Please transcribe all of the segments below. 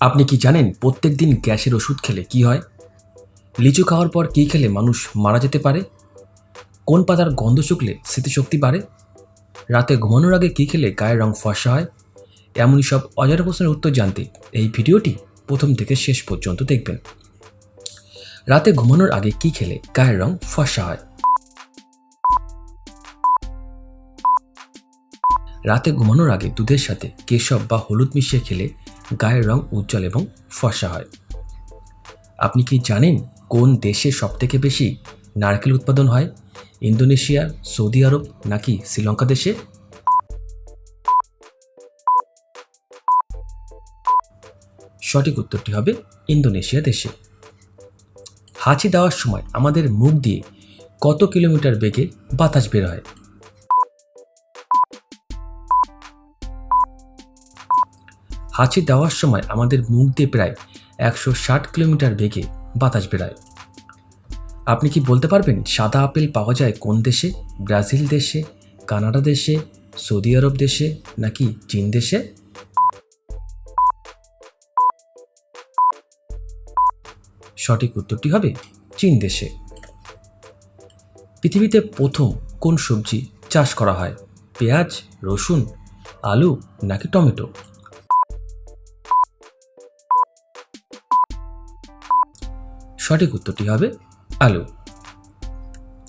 আপনি কি জানেন প্রত্যেক দিন গ্যাসের ওষুধ খেলে কি হয়? লিচু খাওয়ার পর কী খেলে মানুষ মারা যেতে পারে? কোন পাতার গন্ধ শুকলে স্মৃতিশক্তি বাড়ে? রাতে ঘুমানোর আগে কী খেলে গায়ের রং ফর্সা হয়? এমনই সব অজানা প্রশ্নের উত্তর জানতে এই ভিডিওটি প্রথম থেকে শেষ পর্যন্ত দেখবেন। রাতে ঘুমানোর আগে কী খেলে গায়ের রং ফর্সা হয়? রাতে ঘুমানোর আগে দুধের সাথে কেশব বা হলুদ মিশিয়ে খেলে গায়ের রং উজ্জ্বল এবং ফর্সা হয়। আপনি কি জানেন কোন দেশে সবথেকে বেশি নারকেল উৎপাদন হয়? ইন্দোনেশিয়া, সৌদি আরব নাকি শ্রীলঙ্কা দেশে? সঠিক উত্তরটি হবে ইন্দোনেশিয়া দেশে। হাঁচি দেওয়ার সময় আমাদের মুখ দিয়ে কত কিলোমিটার বেগে বাতাস বের হয়? হাঁচি দেওয়ার সময় আমাদের মুখ দিয়ে প্রায় একশো ষাট কিলোমিটার বেগে বাতাস বেরায়। আপনি কি বলতে পারবেন সাদা আপেল পাওয়া যায় কোন দেশে? ব্রাজিল দেশে? কানাডা দেশে? সৌদি আরব দেশে? নাকি চীন দেশে? সঠিক উত্তরটি হবে চীন দেশে। পৃথিবীতে প্রথম কোন সবজি চাষ করা হয়? পেঁয়াজ, রসুন, আলু নাকি টমেটো? সঠিক উত্তরটি হবে আলু।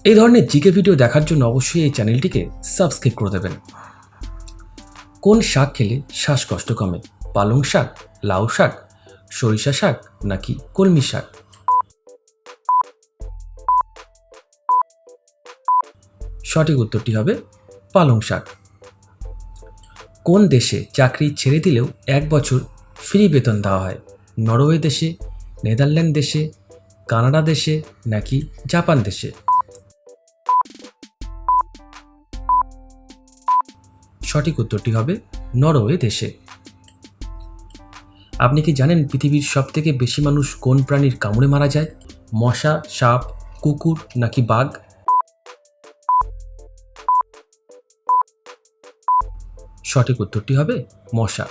এই ধরনের জিকে ভিডিও দেখার জন্য অবশ্যই এই চ্যানেলটিকে সাবস্ক্রাইব করে দেবেন। কোন শাক খেলে শ্বাসকষ্ট কমে? পালং শাক, লাউ শাক, সরিষা শাক নাকি কলমি শাক? সঠিক উত্তরটি হবে পালং শাক। কোন দেশে চাকরি ছেড়ে দিলেও এক বছর ফ্রি বেতন দেওয়া হয়? নরওয়ে দেশে, নেদারল্যান্ড দেশে কানাডা দেশে নাকি জাপান দেশে? সঠিক উত্তরটি হবে নরওয়ে দেশে। আপনি কি জানেন পৃথিবীর সবথেকে বেশি মানুষ কোন প্রাণীর কামড়ে মারা যায়? মশা, সাপ, কুকুর নাকি বাঘ? সঠিক উত্তরটি হবে মশা।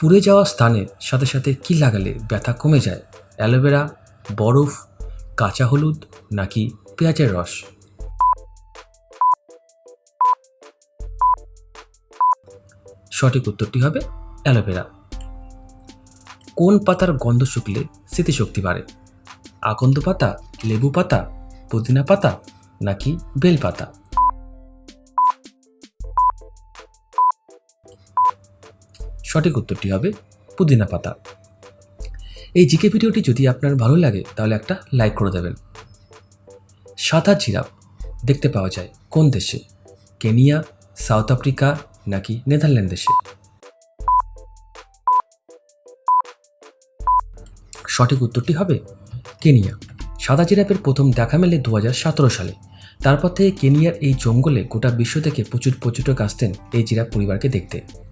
পুড়ে যাওয়া স্থানের সাথে সাথে কি লাগালে ব্যথা কমে যায়? অ্যালোভেরা, বরফ, কাঁচা হলুদ নাকি পেঁয়াজের রস? সঠিক উত্তরটি হবে অ্যালোভেরা। কোন পাতার গন্ধ শুকলে স্মৃতিশক্তি বাড়ে? আকন্দ পাতা, লেবু পাতা, পুদিনা পাতা নাকি বেল পাতা? সঠিক উত্তরটি হবে পুদিনা পাতা। এই জিকে ভিডিওটি যদি আপনার ভালো লাগে, তাহলে একটা লাইক করে দেবেন। সাদা জিরাফ দেখতে পাওয়া যায় কোন দেশে? কেনিয়া, সাউথ আফ্রিকা নাকি নেদারল্যান্ড দেশে? সঠিক উত্তরটি হবে কেনিয়া। সাদা জিরাফের প্রথম দেখা মেলে দু হাজার সতেরো সালে। তারপর থেকে কেনিয়ার এই জঙ্গলে গোটা বিশ্ব থেকে প্রচুর পর্যটক আসতেন এই জিরাফ পরিবারকে দেখতে।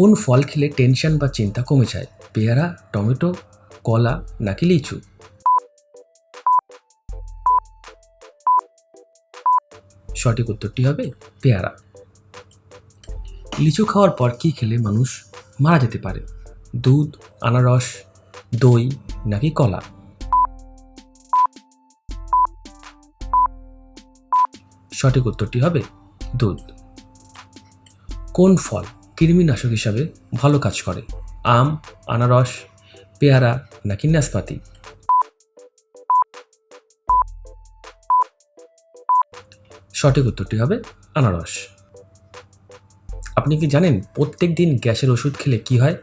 কোন ফল খেলে টেনশন বা চিন্তা কমে যায়? পেয়ারা, টমেটো, কলা নাকি লিচু? সঠিক উত্তরটি হবে পেয়ারা। লিচু খাওয়ার পর কী খেলে মানুষ মারা যেতে পারে? দুধ, আনারস, দই নাকি কলা? সঠিক উত্তরটি হবে দুধ। কোন ফল কৃমিনাশক হিসাবে ভালো কাজ করে। আম, আনারস, পেয়ারা নাকি নাশপাতি। সঠিক উত্তরটি হবে আনারস। আপনি কি জানেন প্রত্যেক দিন গ্যাসের ওষুধ খেলে কি হয়?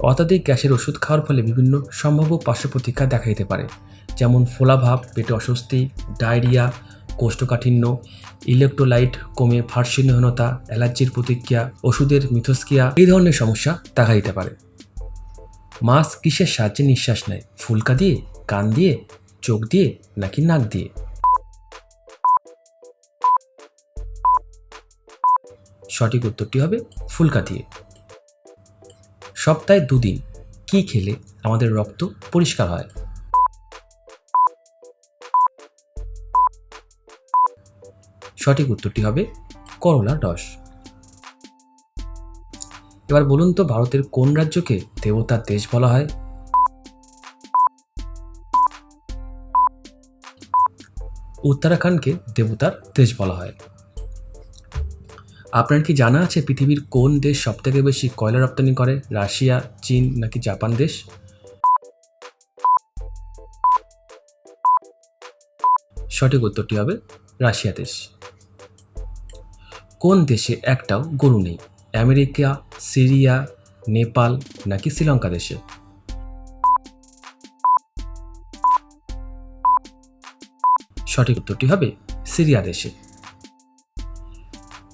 অত্যাধিক গ্যাসের ওষুধ খাওয়ার ফলে বিভিন্ন সম্ভাব্য পার্শ্ব প্রতিক্রিয়া দেখা দিতে পারে, যেমন ফোলাভাব পেটে অস্বস্তি, ডায়রিয়া কোষ্ঠকাঠিন্য, ইলেকট্রোলাইট, কমে ভারসাম্যহীনতা অ্যালার্জির প্রতিক্রিয়া, ওষুধের মিথস্ক্রিয়া, এই ধরনের সমস্যা দেখা দিতে পারে। মাছ কিসের সাহায্যে নিঃশ্বাস নেয়? ফুলকা দিয়ে, কান দিয়ে, চোখ দিয়ে নাকি নাক দিয়ে? সঠিক উত্তরটি হবে ফুলকা দিয়ে। সপ্তাহে দুদিন কি খেলে আমাদের রক্ত পরিষ্কার হয়? সঠিক উত্তরটি হবে করলার রস। এবার বলুন তো, ভারতের কোন রাজ্যকে দেবতার দেশ বলা হয়? উত্তরাখণ্ডকে দেবতার দেশ বলা হয়। আপনার কি জানা আছে পৃথিবীর কোন দেশ সবথেকে বেশি কয়লা রপ্তানি করে, রাশিয়া, চীন নাকি জাপান দেশ? সঠিক উত্তরটি হবে রাশিয়া দেশ। কোন দেশে একটাও গরু নেই? আমেরিকা, সিরিয়া, নেপাল নাকি শ্রীলঙ্কা দেশে? সঠিক উত্তরটি হবে সিরিয়া দেশে।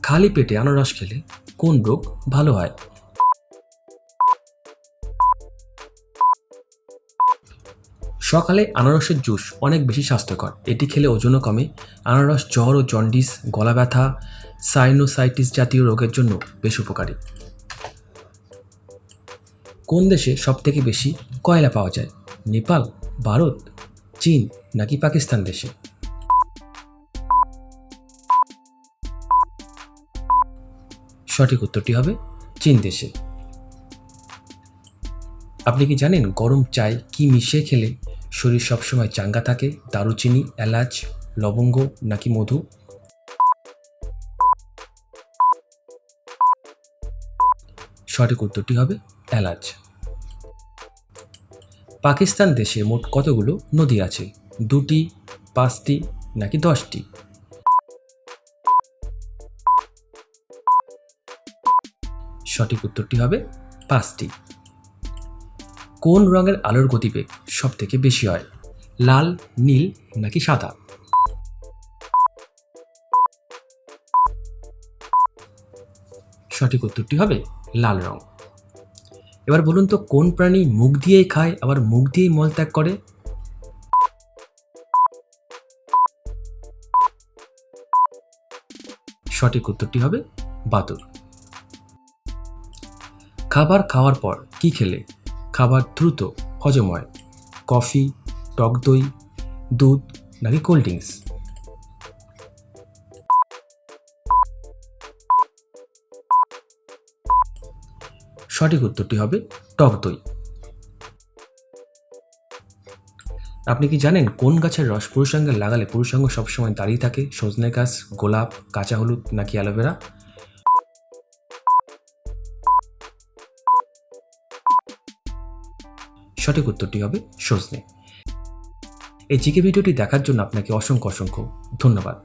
খালি পেটে আনারস খেলে কোন রোগ ভালো হয়? সকালে আনারসের জুস অনেক বেশি স্বাস্থ্যকর। এটি খেলে ওজনও কমে। আনারস, জ্বর ও জন্ডিস, গলা ব্যথা সাইনোসাইটিস জাতীয় রোগের জন্য বেশ উপকারী। কোন দেশে সবথেকে বেশি কয়লা পাওয়া যায়? নেপাল, ভারত, চীন নাকি পাকিস্তান দেশে? সঠিক উত্তরটি হবে চীন দেশে। আপনি কি জানেন গরম চায় কি মিশিয়ে খেলে শরীর সবসময় চাঙ্গা থাকে, দারুচিনি, এলাচ, লবঙ্গ নাকি মধু? সঠিক উত্তরটি হবে এলাচ। পাকিস্তান দেশে মোট কতগুলো নদী আছে? দুটি, পাঁচটি, নাকি দশটি? সঠিক উত্তরটি হবে পাঁচটি। কোন রঙের আলোর গতিবেগ সব থেকে বেশি হয়? লাল, নীল নাকি সাদা? সঠিক উত্তরটি হবে লাল রং। এবার বলুন তো, কোন প্রাণী মুখ দিয়েই খায়, আবার মুখ দিয়েই মলত্যাগ করে? সঠিক উত্তরটি হবে বাতুর খাবার খাওয়ার পর কি খেলে? খাবার দ্রুত হজম হয় কফি, টক দই, দুধ নাকি কোল্ড ড্রিঙ্কস? সঠিক উত্তরটি হবে টক দই। আপনি কি জানেন কোন গাছের রস পুরুষাঙ্গে লাগালে পুরুষাঙ্গ সবসময় দাঁড়িয়ে থাকে? সজনে গাছ, গোলাপ, কাঁচা হলুদ নাকি অ্যালোভেরা? সঠিক উত্তরটি হবে সজনে। এই জিকে ভিডিওটি দেখার জন্য আপনাকে অসংখ্য অসংখ্য ধন্যবাদ।